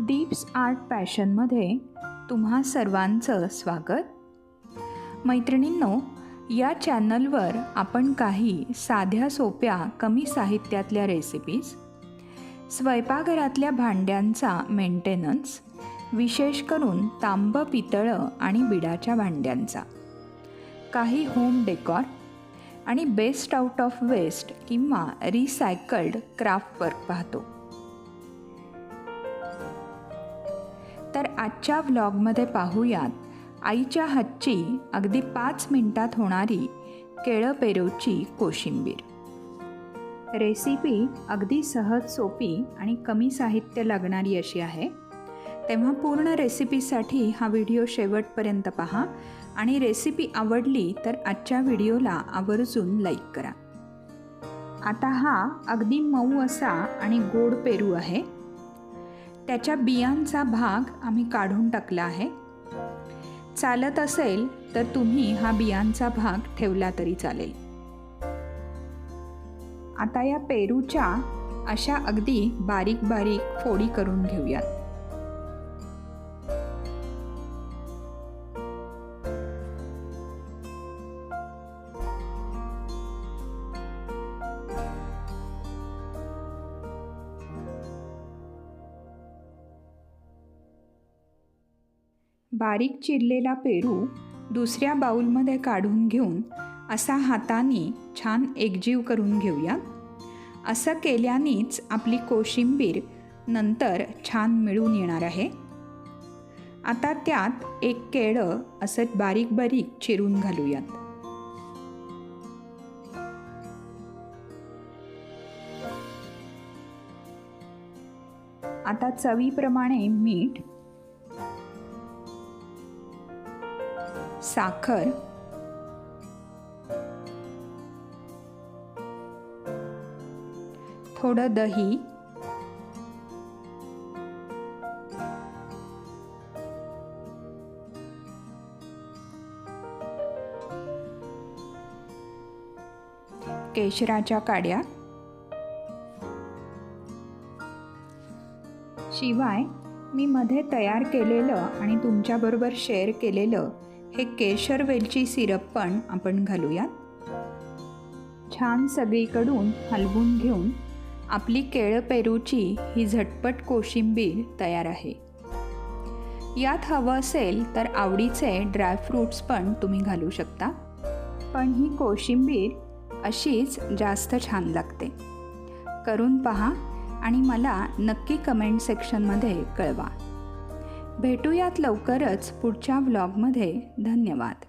Deep's art पॅशनमध्ये तुम्हा सर्वांचं स्वागत. मैत्रिणींनो या चॅनलवर आपण काही साध्या सोप्या कमी साहित्यातल्या रेसिपीज स्वयंपाकघरातल्या भांड्यांचा मेंटेनन्स विशेष करून तांब पितळं आणि बिडाच्या भांड्यांचा. काही होम डेकॉर आणि बेस्ट आउट ऑफ वेस्ट किंवा रिसायकल्ड क्राफ्ट वर्क पाहतो. तर आजच्या व्लॉगमध्ये पाहूयात. आईच्या हातची अगदी पाच मिनिटात होणारी केळं पेरूची कोशिंबीर. रेसिपी अगदी सहज सोपी आणि कमी साहित्य लागणारी अशी आहे. तेव्हा पूर्ण रेसिपीसाठी हा व्हिडिओ शेवटपर्यंत पहा आणि रेसिपी आवडली तर आजच्या व्हिडिओला आवर्जून लाईक करा. आता हा अगदी मऊ असा आणि गोड पेरू आहे. त्याच्या बियांचा भाग आम्ही काढून टाकला आहे. चालत असेल तर तुम्ही हा बियांचा भाग ठेवला तरी चालेल. आता या पेरूच्या अशा अगदी बारीक बारीक फोडी करून घेऊयात. बारीक चिरलेला पेरू दुसऱ्या बाऊलमध्ये काढून घेऊन असा हाताने छान एकजीव करून घेऊयात असं केल्यानेच आपली कोशिंबीर नंतर छान मिळून येणार आहे. आता त्यात एक केळं असं बारीक बारीक चिरून घालूयात. आता चवीप्रमाणे मीठ साखर. थोडं दही. केशराच्या काड्या. शिवाय मी मध्ये तयार केलेलं आणि तुमच्याबरोबर शेअर केलेलं हे केशर वेलची सिरप पण आपण घालूयात. छान सगळीकडून हलवून घेऊन आपली केळं पेरूची ही झटपट कोशिंबीर तयार आहे. यात हवं असेल तर आवडीचे ड्रायफ्रूट्स पण तुम्ही घालू शकता. पण ही कोशिंबीर अशीच जास्त छान लागते. करून पहा आणि मला नक्की कमेंट सेक्शनमध्ये कळवा. भेटूयात लवकरच पुढच्या व्लॉगमध्ये धन्यवाद.